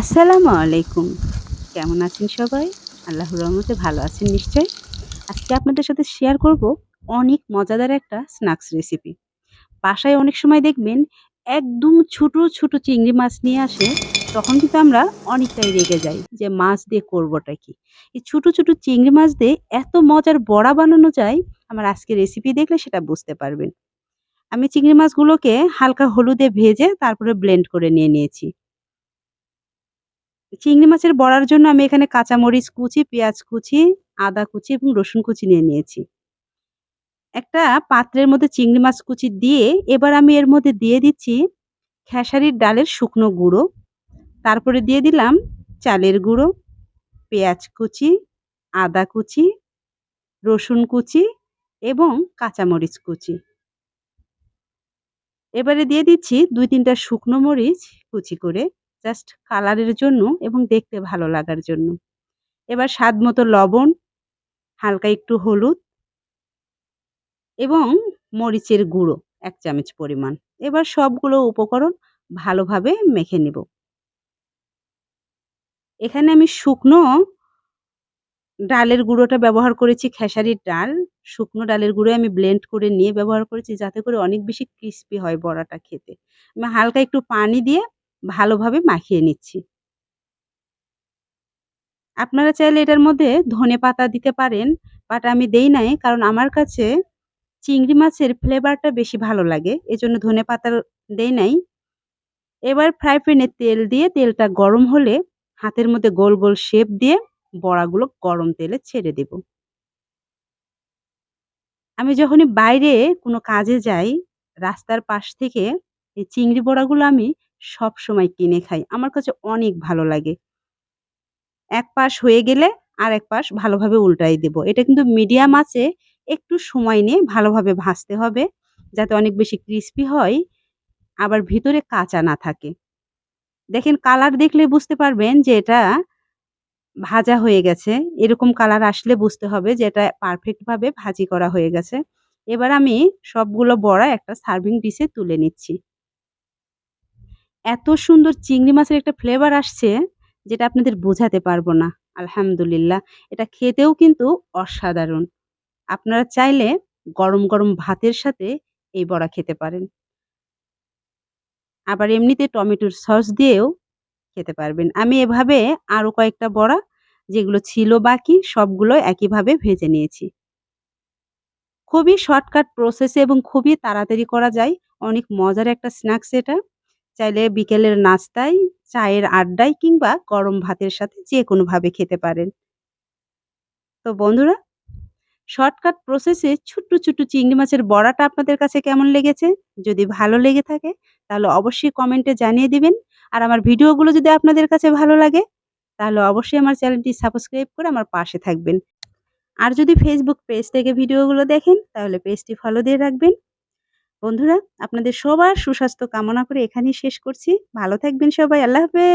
আসসালামু আলাইকুম। কেমন আছেন সবাই? আল্লাহ রহমতে ভালো আছেন নিশ্চয়ই। আজকে আপনাদের সাথে শেয়ার করব অনেক মজাদার একটা স্ন্যাক্স রেসিপি বাসায় অনেক সময় দেখবেন একদম ছোট ছোট চিংড়ি মাছ নিয়ে আসে, তখন কিন্তু আমরা অনেকটাই রেগে যাই যে মাছ দিয়ে করবোটা কি? এই ছোট ছোট চিংড়ি মাছ দিয়ে এত মজার বড়া বানানো যায়, আমার আজকে রেসিপি দেখলে সেটা বুঝতে পারবেন। আমি চিংড়ি মাছগুলোকে হালকা হলুদে ভেজে তারপরে ব্লেন্ড করে নিয়ে নিয়েছি। চিংড়ি মাছের বড়ার জন্য আমি এখানে কাঁচামরিচ কুচি, পেঁয়াজ কুচি, আদা কুচি এবং রসুন কুচি নিয়ে নিয়েছি। একটা পাত্রের মধ্যে চিংড়ি মাছ কুচি দিয়ে এবার আমি এর মধ্যে দিয়ে দিচ্ছি খেসারির ডালের শুকনো গুঁড়ো। তারপরে দিয়ে দিলাম চালের গুঁড়ো, পেঁয়াজ কুচি, আদা কুচি, রসুন কুচি এবং কাঁচামরিচ কুচি। এবারে দিয়ে দিচ্ছি ২-৩ টা শুকনো মরিচ কুচি করে। জাস্ট কালারের জন্য এবং দেখতে ভালো লাগার জন্য। এবার স্বাদ মতো লবণ, হালকা একটু হলুদ এবং মরিচের গুঁড়ো এক চামচ পরিমাণ। এবার সবগুলো উপকরণ ভালোভাবে মেখে নেব। এখানে আমি শুকনো ডালের গুঁড়োটা ব্যবহার করেছি খেসারির ডাল। শুকনো ডালের গুঁড়ো আমি ব্লেন্ড করে নিয়ে ব্যবহার করেছি যাতে করে অনেক বেশি ক্রিস্পি হয় বড়াটা খেতে। আমি হালকা একটু পানি দিয়ে ভালোভাবে মাখিয়ে নিচ্ছি। আপনারা চাইলে এটার মধ্যে ধনেপাতা দিতে পারেন, বাট আমি দেই নাই কারণ আমার কাছে চিংড়ি মাছের ফ্লেভারটা বেশি ভালো লাগে। এজন্য ধনেপাতা দেই নাই। এবার ফ্রাই প্যানে তেল দিয়ে তেলটা গরম হলে হাতের মধ্যে গোল, গোল শেপ দিয়ে বড়াগুলো গরম তেলে ছেড়ে দেব। আমি যখনই বাইরে কোনো কাজে যাই, রাস্তার পাশ থেকে এই চিংড়ি বড়াগুলো আমি সবসময় কিনে খাই। আমার কাছে অনেক ভালো লাগে। এক পাশ হয়ে গেলে আর এক পাশ ভালোভাবে উল্টাই দেব। এটা কিন্তু মিডিয়াম আছে একটু সময় নিয়ে ভালোভাবে ভাজতে হবে, যাতে অনেক বেশি ক্রিস্পি হয়, আবার ভিতরে কাঁচা না থাকে। দেখেন কালার দেখলে বুঝতে পারবেন যে এটা ভাজা হয়ে গেছে। এরকম কালার আসলে বুঝতে হবে যে এটা পারফেক্টভাবে ভাজি করা হয়ে গেছে। এবার আমি সবগুলো বড়া একটা সার্ভিং ডিশে তুলে নিচ্ছি। এত সুন্দর চিংড়ি মাছের একটা ফ্লেভার আসছে যেটা আপনাদের বোঝাতে পারব না। আলহামদুলিল্লাহ। এটা খেতেও কিন্তু অসাধারণ। আপনারা চাইলে গরম, গরম ভাতের সাথে এই বড়া খেতে পারেন। আবার এমনিতে টমেটোর সস দিয়েও খেতে পারবেন। আমি এভাবে আরও কয়েকটা বড়া যেগুলো ছিল বাকি সবগুলো একইভাবে ভেজে নিয়েছি। খুবই শর্টকাট প্রসেসে এবং খুবই তাড়াতাড়ি করা যায়। অনেক মজার একটা স্ন্যাক্স এটা। চাইলে বিকেলের নাস্তায়, চায়ের আড্ডায় কিংবা গরম ভাতের সাথে যে কোনোভাবে খেতে পারেন। তো বন্ধুরা, শর্টকাট প্রসেসে ছোট্ট, ছোট্ট চিংড়ি মাছের বড়াটা আপনাদের কাছে কেমন লেগেছে? যদি ভালো লেগে থাকে তাহলে অবশ্যই কমেন্টে জানিয়ে দিবেন। আর আমার ভিডিওগুলো যদি আপনাদের কাছে ভালো লাগে তাহলে অবশ্যই আমার চ্যানেলটি সাবস্ক্রাইব করে আমার পাশে থাকবেন। আর যদি ফেসবুক পেজ থেকে ভিডিওগুলো দেখেন তাহলে পেজটি ফলো দিয়ে রাখবেন। বন্ধুরা, আপনাদের সবার সুস্বাস্থ্য কামনা করে এখানেই শেষ করছি। ভালো থাকবেন সবাই। আল্লাহ হাফেজ।